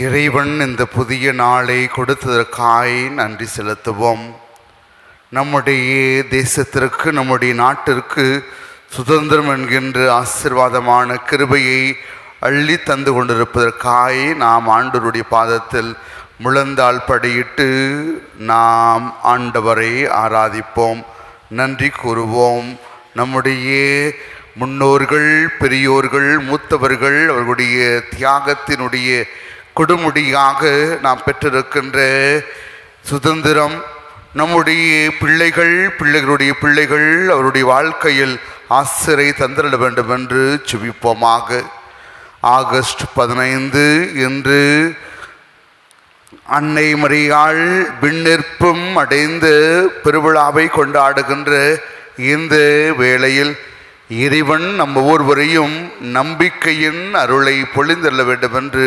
இறைவன் இந்த புதிய நாளை கொடுத்ததற்காய் நன்றி செலுத்துவோம். நம்முடைய தேசத்திற்கு நம்முடைய நாட்டிற்கு சுதந்திரம் என்கின்ற ஆசீர்வாதமான கிருபையை அள்ளி தந்து கொண்டிருப்பதற்காய் நாம் ஆண்டவருடைய பாதத்தில் முழந்தாள் படியிட்டு நாம் ஆண்டவரை ஆராதிப்போம் நன்றி கூறுவோம். நம்முடைய முன்னோர்கள் பெரியோர்கள் மூத்தவர்கள் அவர்களுடைய தியாகத்தினுடைய கொடுமுடியாக நாம் பெற்றிருக்கின்ற சுதந்திரம். நம்முடைய பிள்ளைகள் பிள்ளைகளுடைய பிள்ளைகள் அவருடைய வாழ்க்கையில் ஆசிரை தந்திட வேண்டும் என்று சுபிப்போமாக ஆகஸ்ட் பதினைந்து என்று அன்னை மரியாள் விண்ணிற்பும் அடைந்த பெருவிழாவை கொண்டாடுகின்ற இந்த வேளையில் இறைவன் நம்ம ஒவ்வொருவரையும் நம்பிக்கையின் அருளை பொழிந்தள்ள வேண்டும் என்று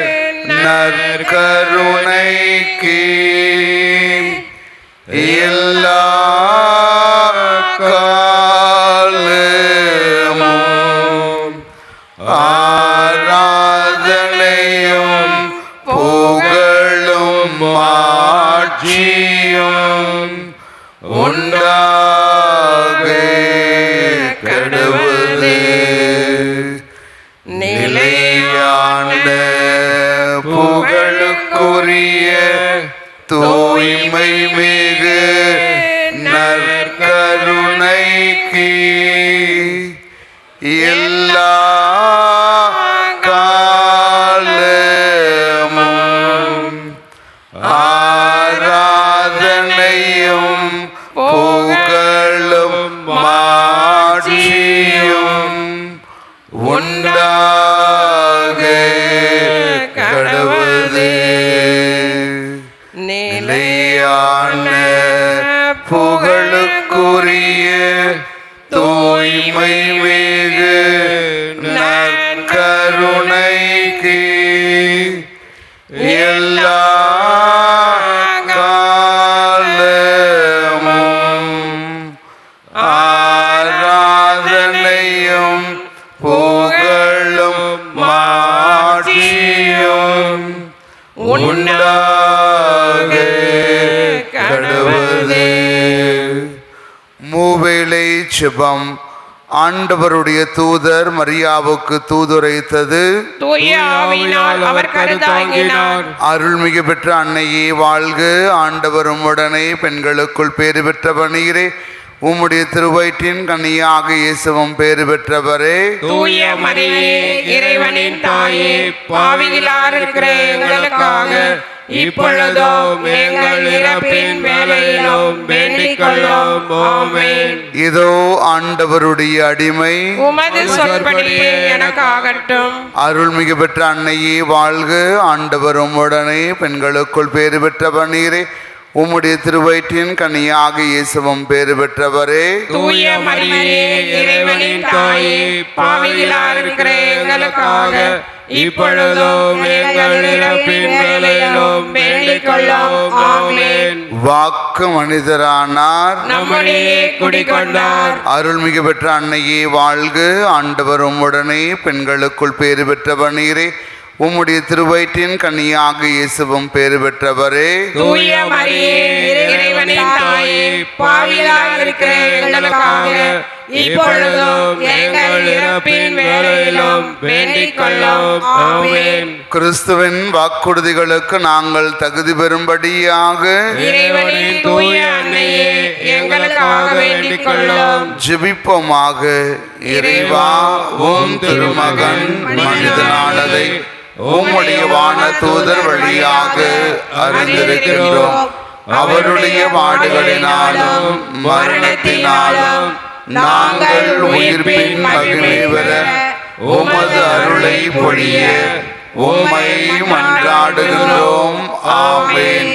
நற்கருணைக்கு உண்டாக கடவுளே சிபம். ஆண்டவருடைய தூதர் மரியாவுக்கு தூதுரைத்தது. அருள்மிகு பெற்ற அன்னையே வாழ்க. ஆண்டவரும் உடனே பெண்களுக்குள் பேறு பெற்றவர் நீரே உம்முடைய திருவயிற்றின் கன்னியாக இயேசுவும் பேறு பெற்றவரே. தூய மரியே இறைவனின் தாயே பாவிகளார் இருக்கிற எங்களுக்காக இப்பொழுதும் எங்கள் இறப்பின் வேலையிலும் வேண்டிக் கொள்ளும். ஆமென். இதோ ஆண்டவருடைய அடிமை. உமது எனக்காகட்டும். அருள்மிகு பெற்ற அன்னையே வாழ்க. ஆண்டவரும் உடனே பெண்களுக்குள் பேறு பெற்றவர் நீரே. உம்முடைய திருவயிற்றின் கன்னியாக இயேசுவும் பேறு பெற்றவரே. தூய மரியே இறைவனின் தாயே பாவிகளார் இருக்கிற எங்களுக்காக இப்பொழுதும் எங்கள் இறப்பின் வேலையிலும் வேண்டிக் கொள்ளும் ஆமென். வாக்கு மனிதரானார். நம்முடைய குடிகொண்டார். அருள்மிகு பெற்ற அன்னையே வாழ்க. ஆண்டவரும் உடனே பெண்களுக்குள் பேறு பெற்றவர் நீரே. உம்முடைய திருவயிற்றின் கன்னியாக இயேசுவும் பேறு பெற்றவரே. தூய மரியே இறைவனின் தாயே பாவிகளார் இருக்கிற எங்களுக்காக இப்பொழுதும் எங்கள் இறப்பின் வேலையிலும் வேண்டிக் கொள்ளும் ஆமென். கிறிஸ்துவின் வாக்குறுதிகளுக்கு நாங்கள் தகுதி பெறும்படியாக இறைவனின் தூய அன்னையே எங்களுக்காக வேண்டிக் கொள்ளும் ஜெபிப்போமாக. இறைவா உம் திருமகன் மனிதனானதை உம்முடைய வான தூதர் வழியாக அறிந்திருக்கின்றோம் அவருடைய பாடுகளினாலும் மரணத்தினாலும் நாங்கள் உயிர்ப்பின் மகிழ்வை பெற உமது அருளை பொழிய உம்மை மன்றாடுகிறோம் ஆமேன்.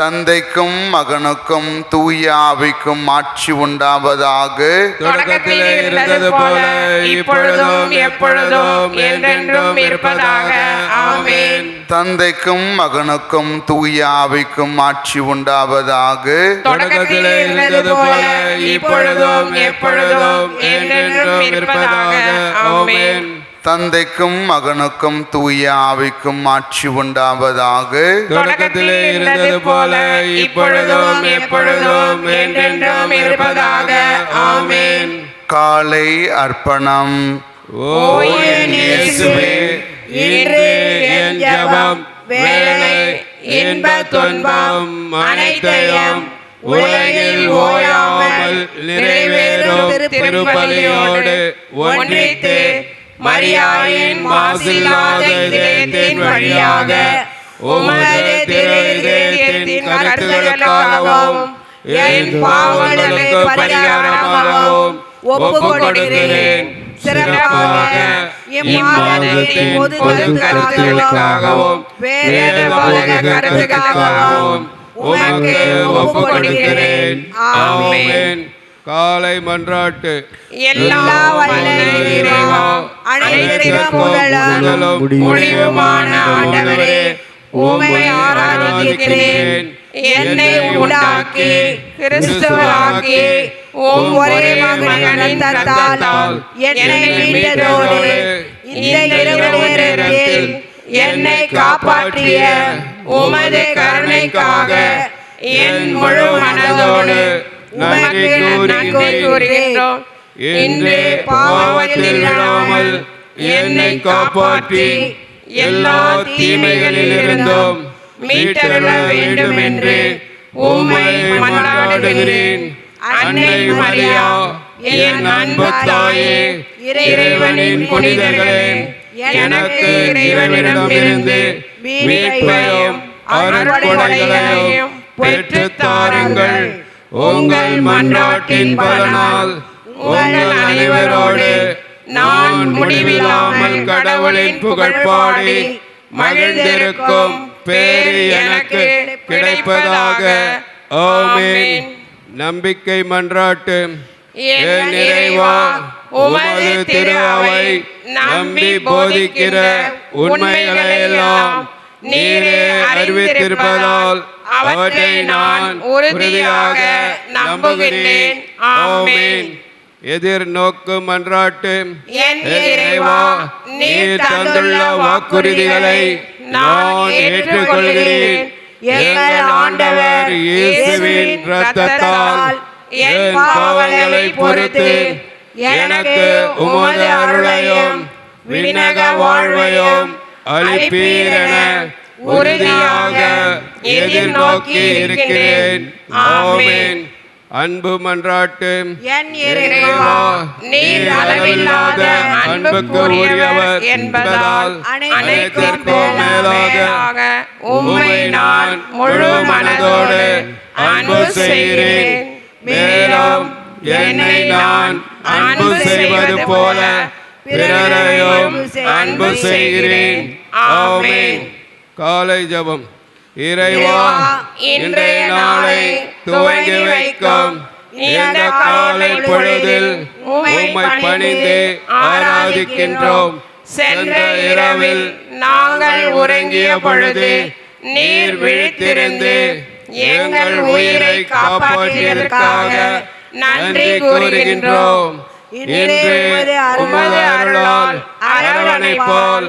தந்தைக்கும் மகனுக்கும் தூய ஆவிக்கும் ஆட்சி உண்டாவதாக. தொடக்கத்தில் இருந்தது போல இப்பொழுதும் எப்பொழுதும் என்றென்றும் இருப்பதாக. ஆமென். தந்தைக்கும் மகனுக்கும் தூய ஆவிக்கும் ஆட்சி உண்டாவதாக. தொடக்கத்தில் இருந்தது போல இப்பொழுதும் எப்பொழுதும் என்றென்றும் இருப்பதாக. ஆமென். தந்தைக்கும் மகனுக்கும் தூய ஆவிக்கும் ஆட்சி உண்டாவதாக. தொடக்கத்தில் இருந்தது போல இப்பொழுதும் எப்பொழுதும் என்றென்றும் இருப்பதாக. ஆமென். காலை அர்ப்பணம். வேலை இன்ப துன்பம் அனைத்தையும் உலகில் ஓயாமல் நிறைவேறும் திருப்பலியோடு ஒன்றித்து மரியாயின் மாசில்லாத இதயத்தின் வழியாக உமது திரு இதயத்தின் கருத்துகளுக்காகவும் என் பாவங்களுக்கு பரிகாரமாகவும் ஒப்பு கொடுக்கிறேன் சிறப்பாக இம்மாதத்தின் பொது கருத்துகளுக்காகவும் வேத போதக கருத்துகளுக்காகவும் உமக்கு ஒப்பு கொடுக்கிறேன் ஆமென். காலை மன்றாட்டு. எல்லா வல்ல இறைவா அனைத்து புகழும் முடிவுமான ஆண்டவரே உம்மை ஆராதிக்கிறேன். என்னை உண்டாக்கி கிறிஸ்துவாக்கி உம் ஒரே மகனின் தத்தால் என்னை மீட்டதோடு இந்த இரவு நேரத்தில் என்னை காப்பாற்றிய உமது கருணைக்காக என் முழு மனதோடு நன்றி கூறுகின்றோம். இன்று பாவத்தில் விழாமல் என்னை காப்பாற்றி எல்லா தீமைகளிலிருந்தும் மீட்டருள வேண்டும் என்று உம்மை மன்றாடுகிறேன். அன்னை மரியா என் அன்பு தாயே இறைவனின் புனிதர்களே எனக்கு இறைவனிடமிருந்து மீட்பையும் அருட்கொடைகளையும் பெற்றுத் தாருங்கள். உங்கள் மன்றாட்டின் பலனால் உங்கள் அனைவரோடு நான் முடிவில்லாமல் கடவுளின் புகழ்பாடி மகிழ்ந்திருக்கும் பேரு எனக்கு கிடைப்பதாக. ஆமீன். நம்பிக்கை மன்றாட்டு. நிறைவா உமது திரு நம்பி போதிக்கிற உண்மைகளை எல்லாம் நீரே அறிவித்திருப்பதால் அவற்றை நான் உறுதியாக நம்புகிறேன் ஆமென். எதிர்நோக்கு மன்றாட்டு என் இறைவா நீர் தந்துள்ள வாக்குறுதிகளை நான் ஏற்றுக்கொள்கிறேன். எங்கள் ஆண்டவர் இயேசுவின் இரத்தத்தால் என் பாவங்களை பொறுத்து எனக்கு உமது அருளையும் விண்ணக வாழ்வையும் அளிப்பீரென. உறுதியாக எதிர்நோக்கி இருக்கிறேன் ஆமென். அன்பு மன்றாட்டு. என் இறைவா நீர் அளவில்லாத அன்புக்கு உரியவர் என்பதால் அனைத்திற்கும் மேலாக உம்மை நான் முழு மனதோடு அன்பு செய்கிறேன். மேலும் என்னை நான் அன்பு செய்வது போல பிறரையும் அன்பு செய்கிறேன். ஆமென். காலை ஜெபம். இறைவா இன்றைய நாளை துவங்கி வைக்கும். இந்த காலை பொழுதில் உம்மை பணிந்து ஆராதிக்கின்றோம். சென்ற இரவில் நாங்கள் உறங்கிய பொழுது நீர் விழித்திருந்து எங்கள் உயிரை காப்பாற்றியதற்காக நன்றி கூறுகின்றோம். இன்று உமது அருளால் அரவணை போல்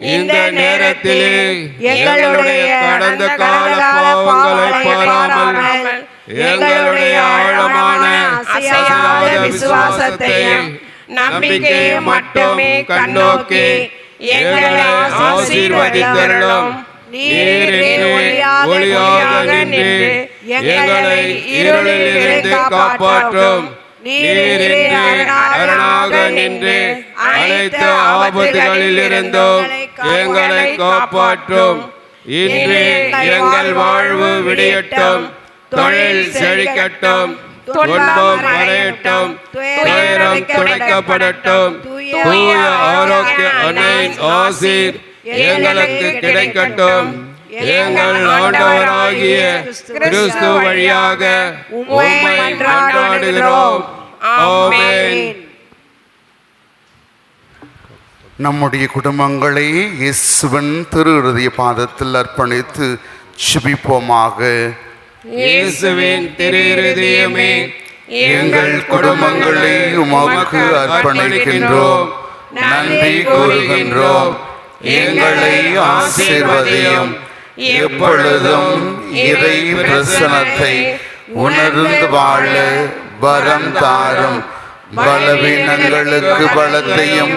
இந்த நேரத்திலே எங்களுடைய கடந்த கால பாவங்களை பாராமல் எங்களுடைய ஆழமான அசையாத விசுவாசத்தையும் நம்பிக்கையை மட்டுமே கண்ணோக்கி எங்களை ஆசீர்வதித்தருளும். ஒளியாக நின்று எங்களை இருளில் இருந்து காப்பாற்றும். நீரின்றி அரணாக நின்று அனைத்து ஆபத்துகளில் இருந்தும் எங்களை காப்பாற்றும். இன்று எங்கள் வாழ்வு விடியட்டும். தொழில் செழிக்கட்டும். துன்பம் மறையட்டும் துயரம் துடைக்கப்படட்டும். தூய ஆரோக்கிய அன்னையின் ஆசீர் எங்களுக்கு கிடைக்கட்டும். எங்கள் ஆண்டவராகிய கிறிஸ்து வழியாக உம்மை மன்றாடுகிறோம். ஆமென். நம்முடைய குடும்பங்களை இயேசுவன் திரு இருதய பாதத்தில் அர்ப்பணித்து சுபிப்போமாக இயேசுவின் திரு இருதயமே எங்கள் குடும்பங்களை உமக்கு அர்ப்பணிக்கின்றோம். நன்றி கூறுகின்றோம். எங்களை ஆசீர்வதையும். எப்பொழுதும் இறை பிரசனத்தை உணர்ந்து வாழ வரம் தாரும். பலவீனங்களுக்கு பலத்தையும்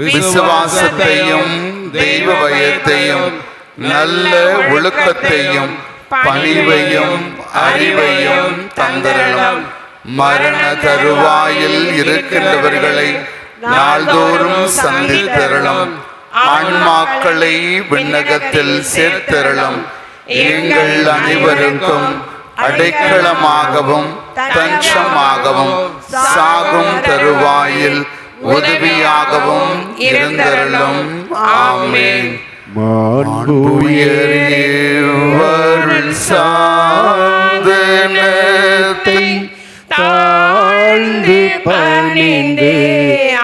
விசுவாசத்தையும் தெய்வ பயத்தையும் நல்ல ஒழுக்கத்தையும் பணிவையும் அறிவையும் தந்தரலும் மரண தருவாயில் இருக்கின்றவர்களை நாள்தோறும் சந்தித்தரலும் ஆன்மாக்களை விண்ணகத்தில் சேர்த்தரலும் எங்கள் அனைவருக்கும் அடைக்கலமாகவும் தஞ்சமாகவும் சாகும் தருவாயில் உதவியாகவும் இருந்தருளும். ஆமென். மாண்புயர்வருள் சாதனத்தை தாழ்ந்து பணிந்து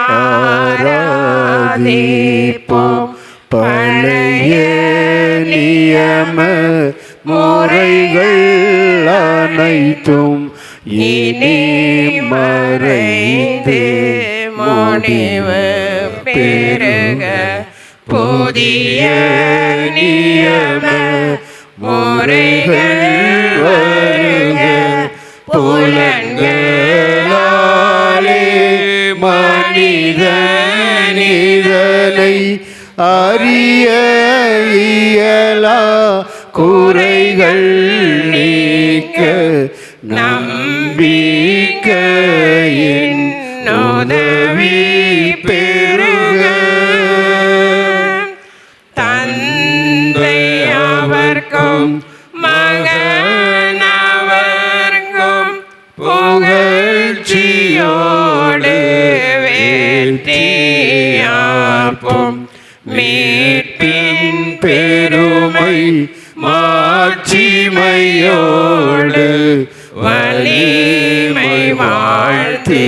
ஆராதிப்போம். பழைய நியம முறைகள் அனைத்தும் இனி மறைந்து முடிவு பெருக புதிய நியம முறைகள் மாட்சிமையோடு வலிமை வாழ்த்து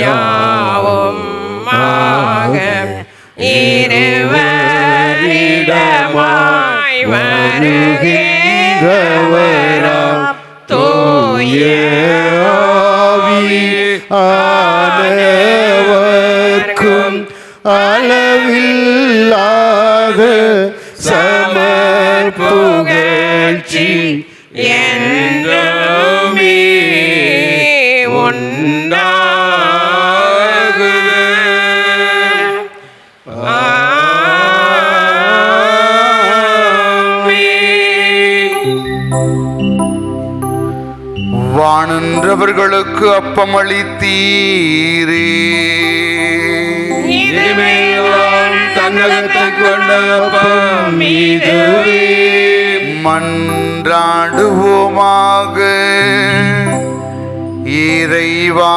யாவும் ஆக இருவரிடமாய் வருகிறவராம் வானன்றவர்களுக்கு அப்பமளித்தீரே. தன்னகத்தை கொண்ட மன்றாடுவோமாக. இறைவா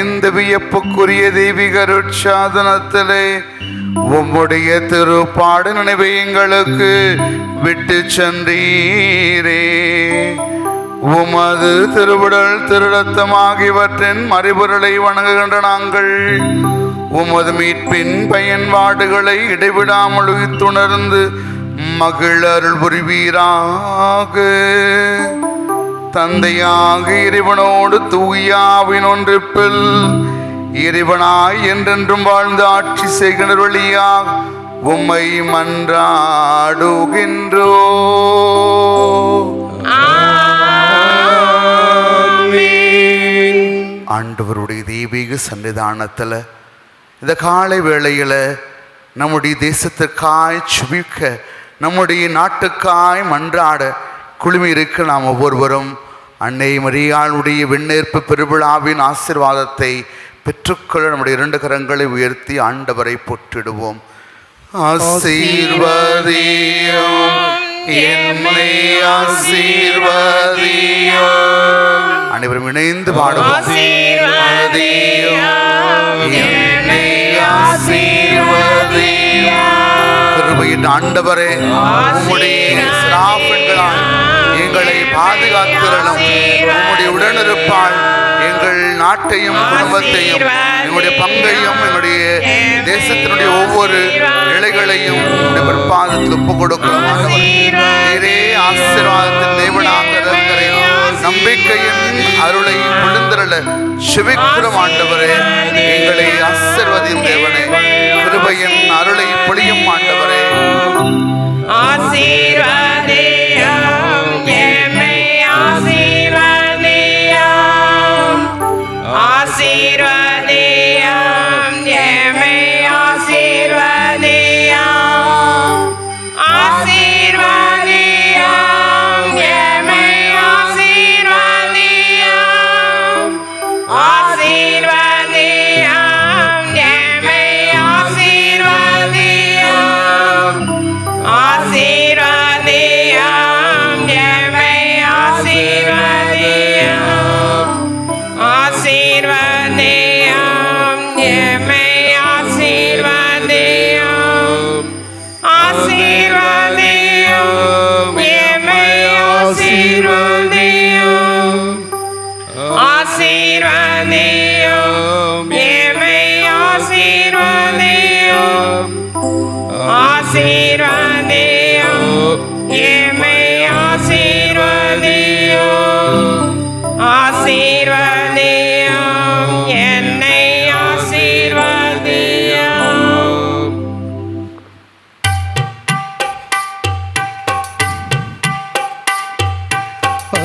இந்த வியப்புக்குரிய தெய்வீக அருட்சாதனத்திலே உம்முடைய திருப்பாடு நினைவை எங்களுக்கு விட்டு சென்றீரே. உமது திருவிடல் திருடத்தம் ஆகியவற்றின் மறுபொருளை வணங்குகின்ற நாங்கள். உமது மீட்பின் பயன்பாடுகளை இடைவிடாமல் உயிர்த்துணர்ந்து மகிழ் அருள் புரிவீராக. தந்தையாக இறைவனோடு தூயாவின் ஒன்றிப்பில் இறைவனாய் என்றென்றும் வாழ்ந்து ஆட்சி செய்கிற வழியாக உம்மை மன்றாடுகின்றோ. ஆண்டவருடைய தெய்வீக சன்னிதானத்தில் இந்த காலை வேளையில் நம்முடைய தேசத்துக்காய் சுபிக்க நம்முடைய நாட்டுக்காய் மன்றாட குழுமி இருக்க நாம் ஒவ்வொருவரும் அன்னை மரியாளுடைய விண்ணேற்பு பெருவிழாவின் ஆசீர்வாதத்தை பெற்றுக்கொள்ள நம்முடைய இரண்டு கரங்களை உயர்த்தி ஆண்டவரை போற்றிடுவோம். ஆசீர்வதியும் என்னை ஆசீர்வதியும். அனைவரும் இணைந்து பாடுவோம். ஆண்டவரே உம்முடைய சிராப்பெண்களால் எங்களை பாதுகாத்திரளும் உம்முடைய உடனிருப்பால் எங்கள் நாட்டையும் குடும்பத்தையும் எங்களுடைய பங்கையும் எங்களுடைய தேசத்தினுடைய ஒவ்வொரு இலைகளையும் உம்முடைய பிற்பாதத்தில் ஒப்பு கொடுக்கிறோம். ஆசீர்வாதத்தின் தேவனாக இருக்கிறேன் நம்பிக்கையின் அருளை பொழுந்திரள சிவிக்கிறோம் ஆண்டவரே எங்களை ஆசிர்வதியும் தேவனே. கிருபையின் அருளை பொழியும் ஆண்டவரே. ஆசீர்வாதே.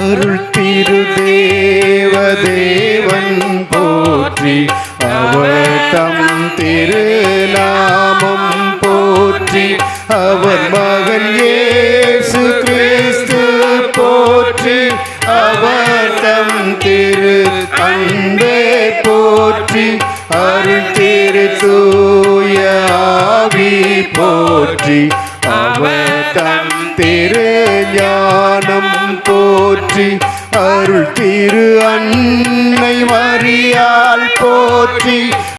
அருள் திரு தேவதேவன் போற்றி.